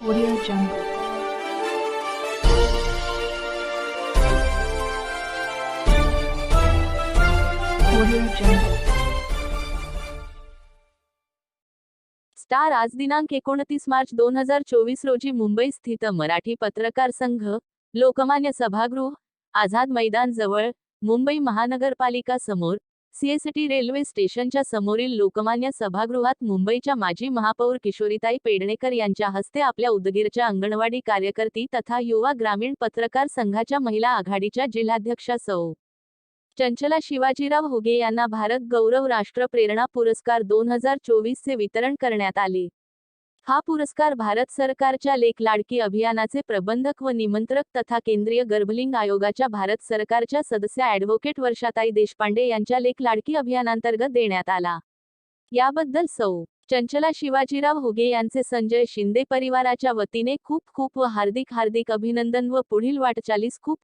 Audio Jungle. Star आज दिनांक एकोणतीस मार्च दोन हजार चोवीस रोजी मुंबई स्थित मराठी पत्रकार संघ लोकमान्य सभागृह आझाद मैदान जवळ मुंबई महानगरपालिका समोर सीएसटी रेल्वे स्टेशनच्या समोरील लोकमान्य सभागृहात मुंबईच्या माजी महापौर किशोरीताई पेडणेकर यांच्या हस्ते आपल्या उदगीरच्या अंगणवाडी कार्यकर्ती तथा युवा ग्रामीण पत्रकार संघाच्या महिला आघाडीच्या जिल्हाध्यक्षा सौ. चंचला शिवाजीराव हुगे यांना भारत गौरव राष्ट्र प्रेरणा पुरस्कार दोन हजार चोवीसचे वितरण करण्यात आले. हा पुरस्कार भारत सरकारच्या लेख लाडकी अभियानाचे प्रबंधक व निमंत्रक तथा केंद्रीय गर्भलिंग आयोगाच्या भारत सरकारच्या सदस्य ॲडव्होकेट वर्षाताई देशपांडे यांच्या लेख लाडकी अभियानांतर्गत देण्यात आला. याबद्दल सौ. चंचला शिवाजीराव होगे यांचे संजय शिंदे परिवाराच्या वतीने खूप खूप व हार्दिक हार्दिक अभिनंदन व पुढील वाटचालीस खूप